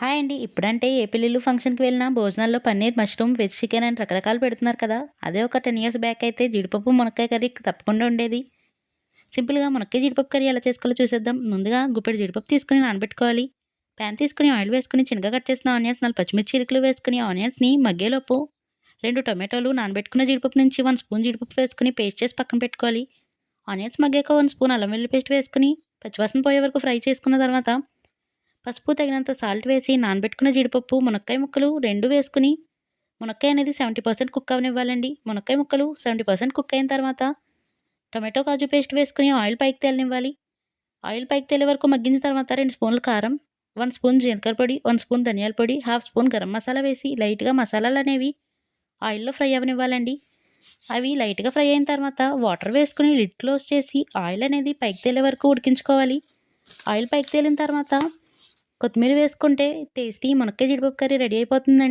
Hi అండి. ఇప్పుడంటే ఏ పెళ్ళిళ్ళు ఫంక్షన్కి వెళ్ళినా భోజనాల్లో పన్నీర్ మష్రూమ్ వెజ్ చికెన్ అని రకరకాలు పెడుతున్నారు కదా. అదే ఒక టెన్ ఇయర్స్ బ్యాక్ అయితే జీడిపప్పు మునక్కాయ కర్రీ తప్పకుండా ఉండేది. సింపుల్గా మునక్కాయ జీడిపప్పు కర్రీ ఎలా చేసుకోవాలో చూసేద్దాం. ముందుగా గుప్పెడు జీడిపప్పు తీసుకుని నానబెట్టుకోవాలి. ప్యాన్ తీసుకుని ఆయిల్ వేసుకుని చిన్నగా కట్ చేసిన ఆనియన్స్ నాలుగు పచ్చిమిర్చి ఇరుకులు వేసుకుని ఆనియన్స్ని మగ్గేలోపు రెండు టొమాటోలు నానబెట్టుకున్న జీడిపప్పు నుంచి వన్ స్పూన్ జీడిపప్పు వేసుకుని పేస్ట్ చేసి పక్కన పెట్టుకోవాలి. ఆనియన్స్ మగ్గాక వన్ స్పూన్ అల్లం వెల్లుల్లి పేస్ట్ వేసుకుని పచ్చివాసన పోయే వరకు ఫ్రై చేసుకున్న తర్వాత పసుపు తగినంత సాల్ట్ వేసి నానబెట్టుకున్న జీడిపప్పు మునక్కాయ ముక్కలు రెండు వేసుకుని మునక్కాయ అనేది సెవెంటీ పర్సెంట్ కుక్ అవనివ్వాలండి. మునక్కాయ ముక్కలు సెవెంటీ పర్సెంట్ కుక్ అయిన తర్వాత టొమాటో కాజు పేస్ట్ వేసుకుని ఆయిల్ పైకి తేలనివ్వాలి. ఆయిల్ పైకి తేలే వరకు మగ్గించిన తర్వాత రెండు స్పూన్ల కారం వన్ స్పూన్ జీలకర్ర పొడి వన్ స్పూన్ ధనియాల పొడి హాఫ్ స్పూన్ గరం మసాలా వేసి లైట్గా మసాలాలు అనేవి ఆయిల్లో ఫ్రై అవనివ్వాలండి. అవి లైట్గా ఫ్రై అయిన తర్వాత వాటర్ వేసుకుని లిడ్ క్లోజ్ చేసి ఆయిల్ అనేది పైకి తేలే వరకు ఉడికించుకోవాలి. ఆయిల్ పైకి తేలిన తర్వాత కొత్తిమీర వేసుకుంటే టేస్టీ మునక్కాయ జీడిపప్పు కర్రీ రెడీ అయిపోతుందండి.